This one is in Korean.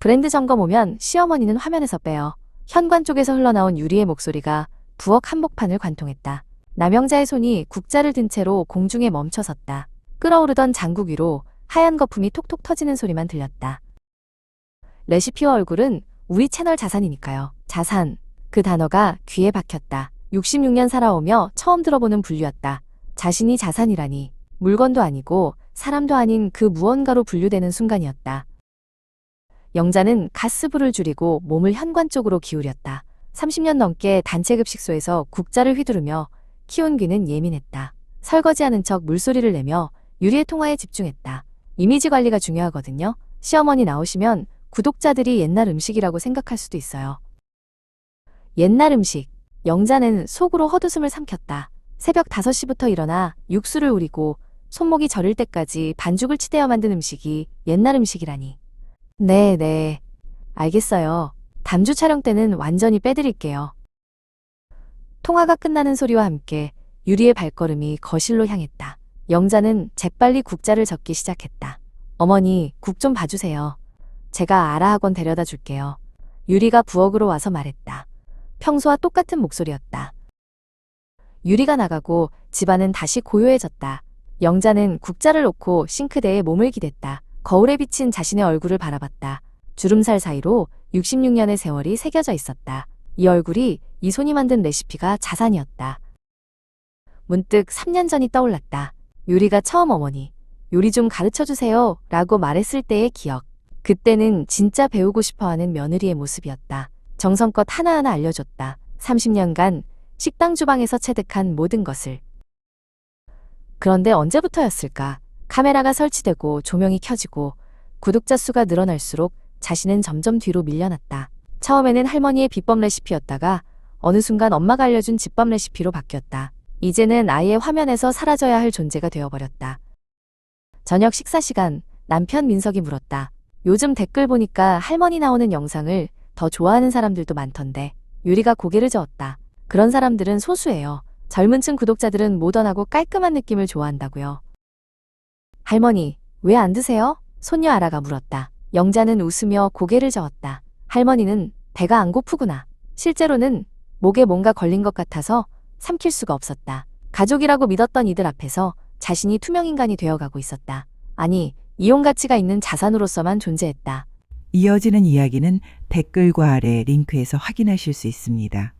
브랜드 점검 오면 시어머니는 화면에서 빼요. 현관 쪽에서 흘러나온 유리의 목소리가 부엌 한복판을 관통했다. 남영자의 손이 국자를 든 채로 공중에 멈춰 섰다. 끓어오르던 장국 위로 하얀 거품이 톡톡 터지는 소리만 들렸다. 레시피와 얼굴은 우리 채널 자산이니까요. 자산. 그 단어가 귀에 박혔다. 66년 살아오며 처음 들어보는 분류였다. 자신이 자산이라니. 물건도 아니고 사람도 아닌 그 무언가로 분류되는 순간이었다. 영자는 가스불을 줄이고 몸을 현관 쪽으로 기울였다. 30년 넘게 단체급식소에서 국자를 휘두르며 키운 귀는 예민했다. 설거지하는 척 물소리를 내며 유리의 통화에 집중했다. 이미지 관리가 중요하거든요. 시어머니 나오시면 구독자들이 옛날 음식이라고 생각할 수도 있어요. 옛날 음식. 영자는 속으로 헛웃음을 삼켰다. 새벽 5시부터 일어나 육수를 우리고 손목이 저릴 때까지 반죽을 치대어 만든 음식이 옛날 음식이라니. 네, 네. 알겠어요. 담주 촬영 때는 완전히 빼드릴게요. 통화가 끝나는 소리와 함께 유리의 발걸음이 거실로 향했다. 영자는 재빨리 국자를 적기 시작했다. 어머니, 국 좀 봐주세요. 제가 아라 학원 데려다 줄게요. 유리가 부엌으로 와서 말했다. 평소와 똑같은 목소리였다. 유리가 나가고 집안은 다시 고요해졌다. 영자는 국자를 놓고 싱크대에 몸을 기댔다. 거울에 비친 자신의 얼굴을 바라봤다. 주름살 사이로 66년의 세월이 새겨져 있었다. 이 얼굴이 이 손이 만든 레시피가 자산이었다. 문득 3년 전이 떠올랐다. 유리가 처음 어머니, 요리 좀 가르쳐 주세요. 라고 말했을 때의 기억. 그때는 진짜 배우고 싶어 하는 며느리의 모습이었다. 정성껏 하나하나 알려줬다. 30년간 식당 주방에서 체득한 모든 것을. 그런데 언제부터였을까? 카메라가 설치되고 조명이 켜지고 구독자 수가 늘어날수록 자신은 점점 뒤로 밀려났다. 처음에는 할머니의 비법 레시피였다가 어느 순간 엄마가 알려준 집밥 레시피로 바뀌었다. 이제는 아이의 화면에서 사라져야 할 존재가 되어버렸다. 저녁 식사 시간 남편 민석이 물었다. 요즘 댓글 보니까 할머니 나오는 영상을 더 좋아하는 사람들도 많던데 유리가 고개를 저었다. 그런 사람들은 소수예요. 젊은 층 구독자들은 모던하고 깔끔한 느낌을 좋아한다고요. 할머니, 왜 안 드세요? 손녀 아라가 물었다. 영자는 웃으며 고개를 저었다. 할머니는 배가 안 고프구나. 실제로는 목에 뭔가 걸린 것 같아서 삼킬 수가 없었다. 가족이라고 믿었던 이들 앞에서 자신이 투명인간이 되어가고 있었다. 아니, 이용 가치가 있는 자산으로서만 존재했다. 이어지는 이야기는 댓글과 아래 링크에서 확인하실 수 있습니다.